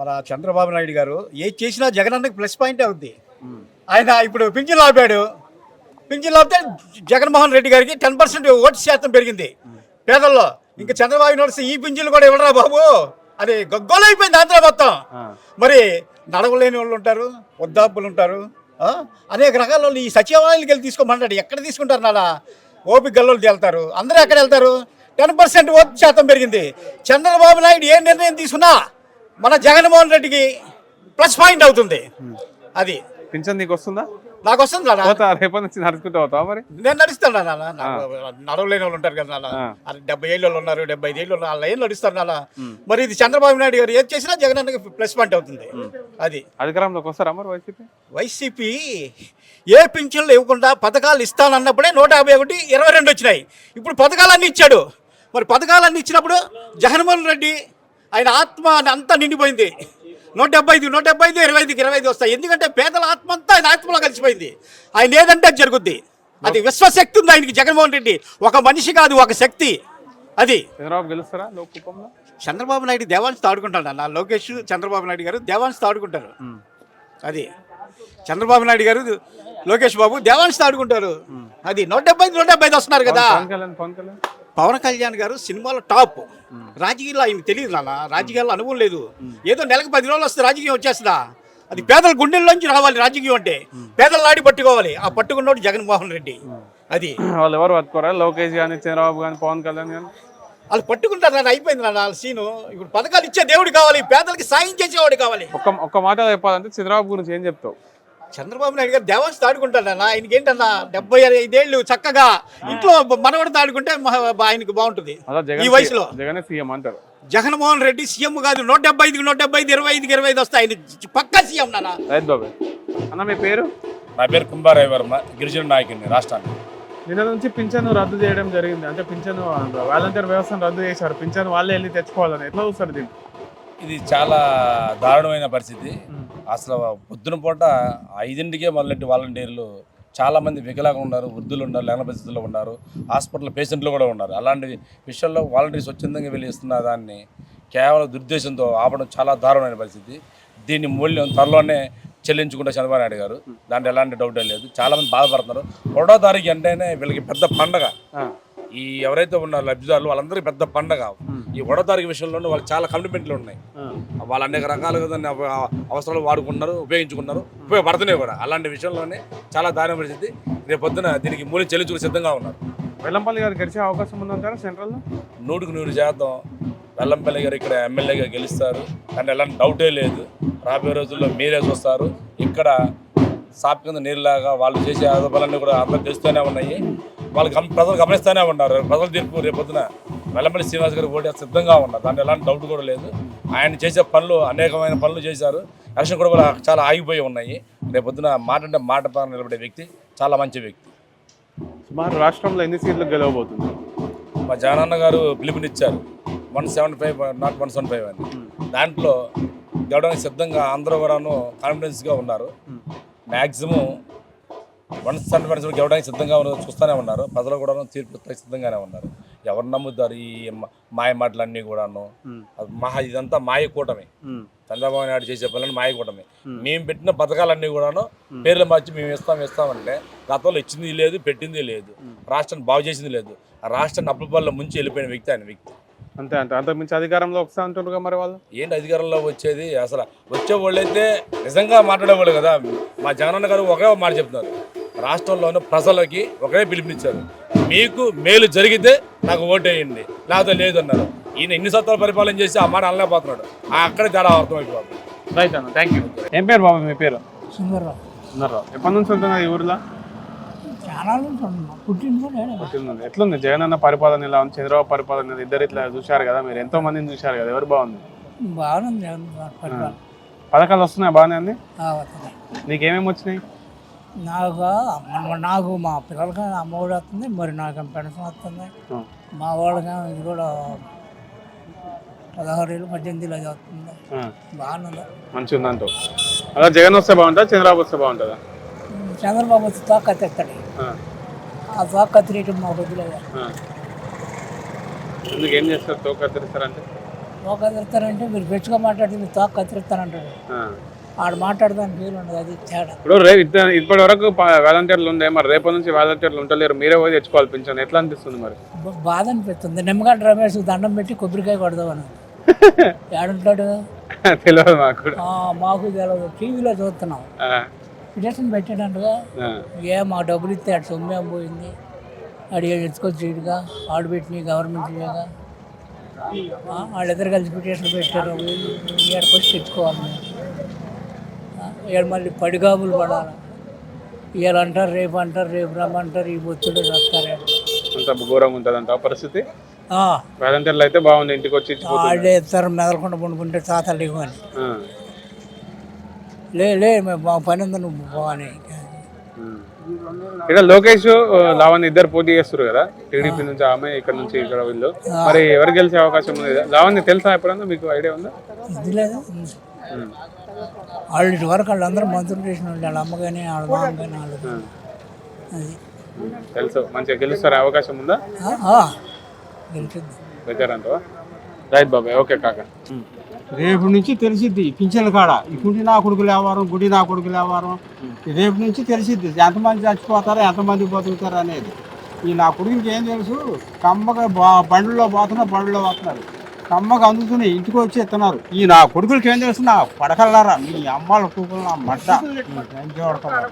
మన చంద్రబాబు నాయుడు గారు ఏది చేసినా జగనన్నకి ప్లస్ పాయింట్ అవుద్ది ఆయన ఇప్పుడు పింఛన్లు ఆపాడు పింఛన్లు ఆపితే జగన్మోహన్ రెడ్డి గారికి టెన్ పర్సెంట్ ఓటు శాతం పెరిగింది. పేదల్లో ఇంకా చంద్రబాబు నాయుడు ఈ పింఛన్లు కూడా ఇవ్వరా బాబు? అది గగ్గోలైపోయింది ఆంధ్ర మొత్తం. మరి నడవలేని వాళ్ళు ఉంటారు వృద్ధాపులు ఉంటారు? అనేక రకాల వాళ్ళు ఈ సచివాలయానికి వెళ్ళి తీసుకోమన్నాడు ఎక్కడ తీసుకుంటారు నాలా ఓపిక గల్లోకి వెళ్తారు అందరూ ఎక్కడ వెళ్తారు? టెన్ పర్సెంట్ ఓటు శాతం పెరిగింది. చంద్రబాబు నాయుడు ఏ నిర్ణయం తీసుకున్నా మన జగన్మోహన్ రెడ్డికి ప్లస్ పాయింట్ అవుతుంది. అది. పింఛన్ నీకు వస్తుందా? నాకు వస్తుంది రేపటి నుంచి నడుచుకుంటూ పోతావా మరి? నేను నడుస్తాను నాన్న నడవలేని వాళ్ళు ఉంటారు కదా నాన్న. డెబ్బై ఏళ్ళు ఉన్నారు డెబ్బై ఐదు ఏళ్ళు ఉన్నారు వాళ్ళ ఏం నడుస్తారు నాన్న? మరి ఇది చంద్రబాబు నాయుడు గారు ఏది చేసినా జగన్ అన్నకి ప్లస్ పాయింట్ అవుతుంది. అది. అధికారంలోకి వస్తారా మరి వైసీపీ? వైసీపీ ఏ పింఛన్లు ఇవ్వకుండా పథకాలు ఇస్తానన్నప్పుడే నూట యాభై ఒకటి ఇరవై రెండు వచ్చినాయి. ఇప్పుడు పథకాలన్నీ ఇచ్చాడు. మరి పథకాలన్నీ ఇచ్చినప్పుడు జగన్మోహన్ రెడ్డి ఆయన ఆత్మ అంతా నిండిపోయింది. నూట డెబ్బై ఐదు నూట డెబ్బై ఐదు ఇరవై ఐదుకి ఇరవై ఐదు వస్తాయి. ఎందుకంటే పేదల ఆత్మ అంతా ఆయన ఆత్మలో కలిసిపోయింది. ఆయన ఏదంటే అది జరుగుద్ది. అది విశ్వశక్తి ఉంది ఆయనకి జగన్మోహన్ రెడ్డి. ఒక మనిషి కాదు ఒక శక్తి. అది. చంద్రబాబు నాయుడు దేవాన్స్ ఆడుకుంటాడు అన్న. లోకేష్ చంద్రబాబు నాయుడు గారు దేవాన్స్ ఆడుకుంటారు. అది. చంద్రబాబు నాయుడు గారు లోకేష్ బాబు దేవాన్స్ ఆడుకుంటారు. అది నూట డెబ్బై ఐదు, నూట డెబ్బై ఐదు వస్తున్నారు కదా. పవన్ కళ్యాణ్ గారు సినిమాలో టాప్. రాజకీయాల్లో ఆయన తెలియదు నాన్న. రాజకీయాల్లో అనుభవం లేదు. ఏదో నెలకు పది రోజులు వస్తే రాజకీయం వచ్చేస్తుందా? అది పేదల గుండెల్లోంచి రావాలి రాజకీయం అంటే. పేదల నాడి పట్టుకోవాలి. ఆ పట్టుకున్నోడు జగన్మోహన్ రెడ్డి. అది. వాళ్ళు ఎవరు పట్టుకోరా? లోకేష్ కానీ చంద్రబాబు కానీ పవన్ కళ్యాణ్ కానీ వాళ్ళు పట్టుకుంటారు నాన్న. అయిపోయింది నాన్న వాళ్ళ సీను. ఇప్పుడు పథకాలు ఇచ్చే దేవుడు కావాలి. పేదలకి సాయం చేసేవాడు కావాలి. ఒక్క ఒక్క మాట చెప్పాలంటే చంద్రబాబు గురించి ఏం చెప్తావు? చంద్రబాబు నాయుడు గారు దేవాన్స్ తాడుకుంటాడన్న ఆయనకి ఏంటన్నా డెబ్బై ఐదేళ్ళు చక్కగా ఇంట్లో మనవడు తాడుకుంటే మ- ఆయనకి బాగుంటుంది. ఈ వయసులో. జగన్ సీఎం అంటారు. జగన్మోహన్ రెడ్డి సీఎం కాదు నూట డెబ్బై ఐదుకి నూట డెబ్బై ఐదు ఇరవై ఐదుకి ఇరవై ఐదు వస్తాయి ఆయన పక్కా సీఎం నాన్న. రైతు బాబు. అన్న మీ పేరు? నా పేరు కుంభారాయ్ వర్మ గిరిజన నాయకుడిని రాష్ట్రానికి. నిన్న నుంచి పింఛను రద్దు చేయడం జరిగింది. అంటే పింఛను వాలంటీర్ వ్యవస్థను రద్దు చేశారు. పింఛను వాళ్ళే వెళ్ళి తెచ్చుకోవాలని. ఎట్లా చూస్తారు దీన్ని? ఇది చాలా దారుణమైన పరిస్థితి. అసలు పొద్దున పూట ఐదింటికే మొదలెట్టి వాలంటీర్లు చాలా మంది వికలాంగులు ఉన్నారు వృద్ధులు ఉన్నారు లేని పరిస్థితుల్లో ఉన్నారు హాస్పిటల్ పేషెంట్లు కూడా ఉన్నారు. అలాంటి విషయాల్లో వాలంటీర్స్ స్వచ్ఛందంగా వెళ్ళి ఇస్తున్న దాన్ని కేవలం దుర్దేశంతో ఆపడం చాలా దారుణమైన పరిస్థితి. దీని మూల్యం త్వరలోనే చెల్లించుకుంటే చంద్రబాబు నాయుడు గారు. దాంట్లో ఎలాంటి డౌట్ లేదు. చాలా మంది బాధపడుతున్నారు. ఒకటో తారీఖు అంటేనే వీళ్ళకి పెద్ద పండగ. ఈ ఎవరైతే ఉన్నారో లబ్ధిదారులు వాళ్ళందరికీ పెద్ద పండగ. ఈ ఒకటో తారీఖు విషయంలో వాళ్ళు చాలా కమిట్మెంట్లు ఉన్నాయి. వాళ్ళు అనేక రకాలుగా దాన్ని అవ- అవసరాలు వాడుకుంటున్నారు ఉపయోగించుకున్నారు ఉపయోగపడుతున్నాయి కూడా. అలాంటి విషయంలోనే చాలా దారుణ పరిస్థితి. రేపు పొద్దున దీనికి మూల్యం చెల్లించుకుని సిద్ధంగా ఉన్నారు. వెల్లంపల్లి గారు గెలిచే అవకాశం ఉందంటారా సెంట్రల్లో? నూటికి నూరు శాతం. వెల్లంపల్లి గారు ఇక్కడ ఎమ్మెల్యేగా గెలుస్తారు. కానీ ఎలాంటి డౌటే లేదు. రాబోయే రోజుల్లో మీరే చూస్తారు. ఇక్కడ సాప్ కింద నీరులాగా వాళ్ళు చేసే ఆరోపణలన్నీ కూడా అందరూ తెలుస్తూనే ఉన్నాయి. వాళ్ళు ప్రజలు గమనిస్తూనే ఉన్నారు. ప్రజల తీర్పు రేపొద్దున వెల్లంపల్లి శ్రీనివాస్ గారు ఓటే సిద్ధంగా ఉన్నారు. దాంట్లో ఎలాంటి డౌట్ కూడా లేదు. ఆయన చేసే పనులు అనేకమైన పనులు చేశారు. ఎలక్షన్ కూడా కూడా చాలా ఆగిపోయి ఉన్నాయి. రేపొద్దున మాట అంటే మాట పక్కన నిలబడే వ్యక్తి చాలా మంచి వ్యక్తి. సుమారు రాష్ట్రంలో ఎన్ని సీట్లు గెలవబోతుంది? మా జగనన్న గారు పిలుపునిచ్చారు. One seventy five not one seventy five అని. దాంట్లో గెలవడానికి సిద్ధంగా అందరూ కూడాను కాన్ఫిడెన్స్గా ఉన్నారు. మ్యాక్సిమం వన్ సెవెంటీ పర్సెంట్ గెలవడానికి సిద్ధంగా ఉన్నారు చూస్తూనే ఉన్నారు. ప్రజలు కూడా తీర్పు ఇవ్వడానికి సిద్ధంగానే ఉన్నారు. ఎవరు నమ్ముతారు ఈ మాయ మాటలన్నీ కూడాను? మహా ఇదంతా మాయ కూటమి. చంద్రబాబు నాయుడు చేసే పనులను మాయ కూటమి. మేము పెట్టిన పథకాలన్నీ కూడాను పేర్లు మార్చి మేము ఇస్తాం ఇస్తామంటే గతంలో ఇచ్చింది లేదు పెట్టింది లేదు. రాష్ట్రాన్ని బాగు చేసింది లేదు. ఆ రాష్ట్రాన్ని అప్పుల ముంచి వెళ్ళిపోయిన వ్యక్తి ఆయన వ్యక్తి. అంతే అంతే. అంతకుమించి అధికారంలో ఒకసారి అంటున్నారు మరి వాళ్ళు? ఏంటి అధికారంలో వచ్చేది? అసలు వచ్చే వాళ్ళైతే నిజంగా మాట్లాడేవాళ్ళు కదా. మా జగనన్న గారు ఒకే మాట చెప్తున్నారు. రాష్ట్రంలోని ప్రజలకి ఒకే పిలుపునిచ్చారు. మీకు మేలు జరిగితే నాకు ఓటేయండి. లేకపోతే లేదన్నారు. ఈయన ఎన్ని సత్తాలు పరిపాలన చేసి ఆ మాట అనలేకపోతున్నాడు. ఆ అక్కడే తేడా అర్థమైపోతుంది. రైట్ అన్న థ్యాంక్ యూ ఏం పేరు బాబు మీ పేరు? సుందర్రావు. ఉన్నారా ఎప్పటి నుంచి ఉంటున్నారు ఈ ఊర్లో? చాలా నుంచి ఉన్నాం పుట్టింది. ఎట్లుంది? జగన్ అన్న పరిపాలన ఇలా ఉంది? చంద్రబాబు పరిపాలన ఇద్దరు ఇట్లా చూశారు కదా మీరు. ఎంతో మందిని చూశారు కదా. ఎవరు బాగుంది? బాగుంది జగన్ పరిపాలన. పథకాలు వస్తున్నాయి? బాగానే అంది ఆ, వస్తుంది. నీకేమేమి వచ్చినాయి? నాకు నాకు మా పిల్లలకి అమ్మఒడి వస్తుంది మరి నాకు పెన్షన్ వస్తుంది. మా వాళ్ళకి ఇది కూడా పదహారు ఏళ్ళు పద్దెనిమిది ఏళ్ళు అది వస్తుంది. బాగానే ఉందంటూ అలా జగన్ వస్తే బాగుంటుందా చంద్రబాబు వస్తే బాగుంటుందా? చంద్రబాబు వచ్చి తోక తెస్తాడు. ఆ, తోక కత్తిరేయటం మా. ఎందుకు ఏం చేస్తారు తోక కత్తిరిస్తారంటే తోక కత్తిరిస్తానంటే మీరు పెంచుగా మాట్లాడితే మీరు తోక కత్తిరిస్తానంటాడు ఆడు మాట్లాడదానికి వీలు ఉండదు అది తేడా. ఇప్పుడు రే ఇద్ద- ఇప్పటి వరకు వాలంటీర్లు ఉండే మరి రేపటి నుంచి వాలంటీర్లు ఉంటలేరు మీరే పోయి తెచ్చుకోవాలి పింఛన్ ఎట్లా అనిపిస్తుంది మరి? బ- బాధ అనిపిస్తుంది. నిమ్మగడ్డ రమేష్ దండం పెట్టి కొబ్బరికాయ కొడదామని ఏడుంటాడు? తెలియదు మాకు కూడా. ఆ, మాకు తెలియదు. టీవీలో చూస్తున్నాం. ఆ, పిటిషన్ పెట్టాడంటగా ఆ. ఏ మా డబ్బులు ఇస్తే ఆడు సొమ్మేం పోయింది. ఆడు ఏడు ఎత్తుకొచ్చి ఇటుగా ఆడు పెట్టిన గవర్నమెంట్ వాళ్ళిద్దరు కలిసి పిటిషన్ పెట్టారు. ఏడకి వచ్చి తెచ్చుకోవాలి. మేము. ఈడ మళ్ళీ పడిగాబులు పడాలి? ఇవాళ అంటారు రేపు అంటారు రేపు రమ్మంటారు ఈ బొత్తుడు వస్తారు అంత ఘోరంగా ఉంటుంది అంత పరిస్థితి? అయితే బాగుంది ఇంటికి వచ్చి వాళ్ళే ఇస్తారు మెదలకుండా పండుకుంటే తాతలు ఇవ్వని ఆ. లే లే మేము మా పని ఉంది నువ్వు ఉమ్. ఇక్కడ లోకేష్ ఆ, లావణ్య ఇద్దరు పోటీ చేస్తారు కదా? టీడీపీ నుంచి ఆమె ఇక్కడ నుంచి ఇక్కడ వీళ్ళు. మరి ఎవరు గెలిచే అవకాశం ఉంది? లావణ్య తెలుసా ఎప్పుడన్నా? మీకు ఐడియా ఉందా. వాళ్ళు ఇటు వరకు వాళ్ళందరూ మంత్రులు చేసిన వాళ్ళు వాళ్ళ అమ్మ కానీ వాళ్ళ మామ కానీ వాళ్ళు అది. తెలుసు. మంచిగా గెలుస్తారా? అవకాశం ఉందా? గెలిచింది. రైట్ బాబాయ్ ఓకే కాక. రేపు నుంచి తెలిసిద్ది పింఛన్ల కాడ. ఇటువంటి నా కొడుకులు వ్యవహారం గుడి నా కొడుకులు వ్యవహారం రేపు నుంచి తెలిసిద్ది. ఎంతమంది చచ్చిపోతారో ఎంతమంది బతుకుతారు అనేది. ఈ నా కొడుకులకి ఏం తెలుసు? కమ్మగా బా బండ్లో పోతున్నా బండ్లో పోతున్నారు. కమ్మగా అందుతున్నాయి ఇంటికి వచ్చి ఎత్తున్నారు ఈ నా కొడుకులకి ఏం తెలుసు? నా పడకల్లారా మీ అమ్మాల కూకులు నా మడ్డ. చూడకల్లారా.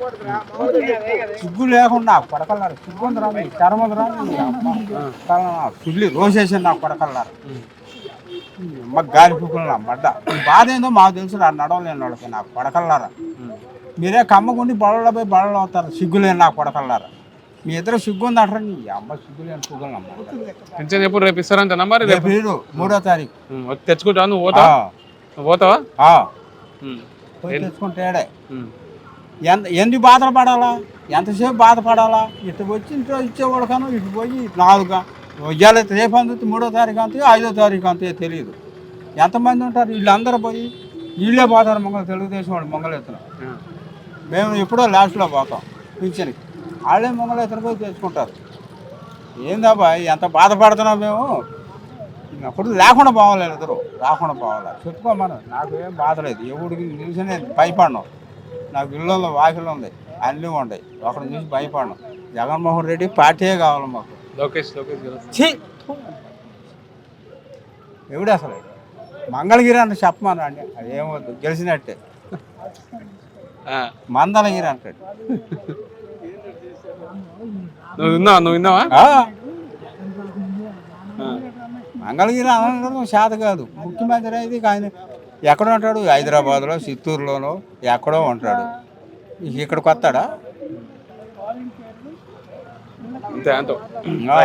సిగ్గు లేకుండా. పడకల్లారా సిగ్గు ఉందిరా మీ చర్మదురా మీ అమ్మ. పిల్లి రోసేసాను నా పడకల్లారా అమ్మ గాలి పుక్కులు మడ్డ. ఈ బాధ ఏందో మాకు తెలుసు నా నడవలేని వాళ్ళకి నాకు పడకల్లారా మీరే కమ్మగుండి బడలో పోయి బడలో అవుతారు సిగ్గులేని నాకు పడకల్లారా మీ ఇద్దరు సిగ్గు ఉంది అంటారు? నీ అమ్మ సిగ్గులేని పువ్వులు పింఛన్ ఎప్పుడు రేపు ఇస్తారంట మరి రేపు రేపు. మూడో తారీఖు. తెచ్చుకుంటా నువ్వు పోతావా? ఆ, నువ్వు పోతావా? ఆ, ఉమ్. పోయి తెచ్చుకుంటాడే ఉమ్. ఎంత ఎందుకు బాధలు పడాలా? ఎంతసేపు బాధపడాలా? ఇటు వచ్చి ఇంట్లో ఇచ్చేవాడు కాను ఇటు పోయి నాలుగు. ఇవాళ రేపు అందుతుంది మూడో తారీఖు అంతే ఐదో తారీఖు అంతే తెలియదు ఎంతమంది ఉంటారు? వీళ్ళందరూ పోయి వీళ్ళే పోతారు మంగళ తెలుగుదేశం వాడు మంగళెత్తున ఆ. మేము ఎప్పుడో లాస్ట్లో పోతాం. పింఛన్కి. వాళ్ళే మంగళెత్తున పోయి తెచ్చుకుంటారు. ఏందబ్బా ఎంత బాధపడుతున్నాం మేము? అప్పుడు లేకుండా పోవాలి ఇద్దరు రాకుండా పోవాలి? చెప్పుకోమను నాకు ఏం బాధ లేదు. ఎవడికి చూసి నేను భయపడను. నాకు ఇళ్ళలో వాకిలు ఉంది అన్నీ ఉన్నాయి. ఒకటి చూసి భయపడను. జగన్మోహన్ రెడ్డి పార్టీయే కావాలి మాకు. లోకేష్ ఎవడు అసలు? మంగళగిరి అని చెప్పమను అండి అది ఏమొద్దు గెలిచినట్టే. మందలగిరి అంటాడు. నువ్వు విన్నావా నువ్వు ఆ. మంగళగిరి అనడం శాత కాదు. ముఖ్యమంత్రి అయితే ఆయన ఎక్కడ ఉంటాడు. హైదరాబాద్లో చిత్తూరులోనో ఎక్కడో ఉంటాడు. ఇక్కడికి వస్తాడా? అంతే అంతే. ఆ.